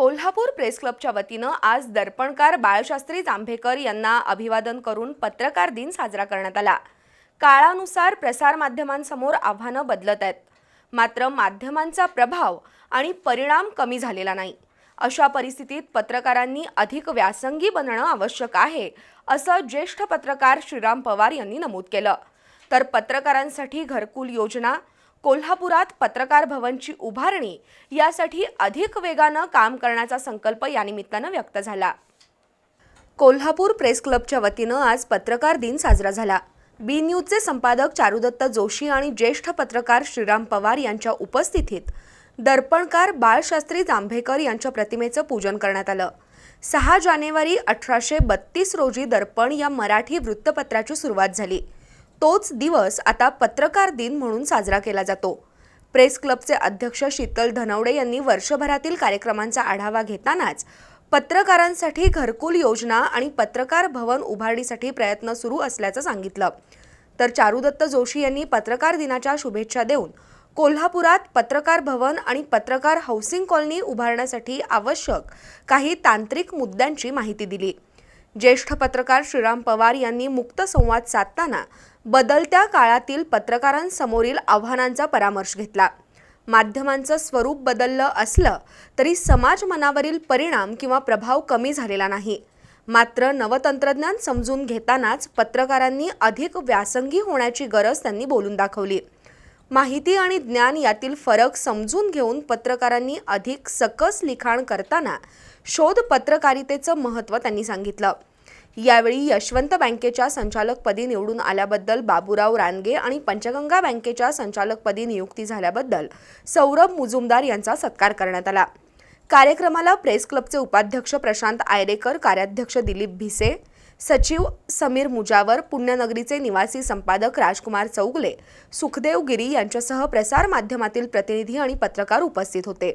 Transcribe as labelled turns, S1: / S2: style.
S1: Kolhapur press क्लबच्या वतीनं आज दर्पणकार बाळशास्त्री जांभेकर यांना अभिवादन करून पत्रकार दिन साजरा करण्यात आला. काळानुसार प्रसारमाध्यमांसमोर आव्हानं बदलत आहेत. मात्र माध्यमांचा प्रभाव आणि परिणाम कमी झालेला नाही. अशा परिस्थितीत पत्रकारांनी अधिक व्यासंगी बनणं आवश्यक आहे असं ज्येष्ठ पत्रकार श्रीराम पवार यांनी नमूद केलं. तर पत्रकारांसाठी घरकुल योजना कोल्हापुरात पत्रकार भवनची उभारणी यासाठी अधिक वेगानं काम करण्याचा संकल्प यानिमित्तानं व्यक्त झाला. कोल्हापूर प्रेस क्लबच्या वतीनं आज पत्रकार दिन साजरा झाला. बी न्यूजचे संपादक चारुदत्त जोशी आणि ज्येष्ठ पत्रकार श्रीराम पवार यांच्या उपस्थितीत दर्पणकार बाळशास्त्री जांभेकर यांच्या प्रतिमेचं पूजन करण्यात आलं. सहा जानेवारी अठराशे बत्तीस रोजी दर्पण या मराठी वृत्तपत्राची सुरुवात झाली. तोच दिवस आता पत्रकार दिन म्हणून साजरा केला जातो. प्रेस क्लबचे अध्यक्ष शीतल धनवडे यांनी वर्षभरातील कार्यक्रमांचा आढावा घेतानाच पत्रकारांसाठी घरकुल योजना आणि पत्रकार भवन उभारणीसाठी प्रयत्न सुरू असल्याचं सांगितलं. तर चारुदत्त जोशी यांनी पत्रकार दिनाच्या शुभेच्छा देऊन कोल्हापुरात पत्रकार भवन आणि पत्रकार हाऊसिंग कॉलनी उभारण्यासाठी आवश्यक काही तांत्रिक मुद्द्यांची माहिती दिली. ज्येष्ठ पत्रकार श्रीराम पवार यांनी मुक्त संवाद साधताना बदलत्या काळातील पत्रकारांसमोरील आव्हानांचा परामर्श घेतला. माध्यमांचं स्वरूप बदललं असलं तरी समाज मनावरील परिणाम किंवा प्रभाव कमी झालेला नाही. मात्र नवतंत्रज्ञान समजून घेतानाच पत्रकारांनी अधिक व्यासंगी होण्याची गरज त्यांनी बोलून दाखवली. माहिती आणि ज्ञान यातील फरक समजून घेऊन पत्रकारांनी अधिक सकस लिखाण करताना शोध पत्रकारितेचं महत्त्व त्यांनी सांगितलं. यावेळी यशवंत बँकेच्या संचालकपदी निवडून आल्याबद्दल बाबूराव रानगे आणि पंचगंगा बँकेच्या संचालकपदी नियुक्ती झाल्याबद्दल सौरभ मुजुमदार यांचा सत्कार करण्यात आला. कार्यक्रमाला प्रेस क्लबचे उपाध्यक्ष प्रशांत आयरेकर कार्याध्यक्ष दिलीप भिसे सचिव समीर मुजावर पुण्यनगरीचे निवासी संपादक राजकुमार चौगले सुखदेव गिरी यांच्यासह प्रसार माध्यमातील प्रतिनिधी आणि पत्रकार उपस्थित होते.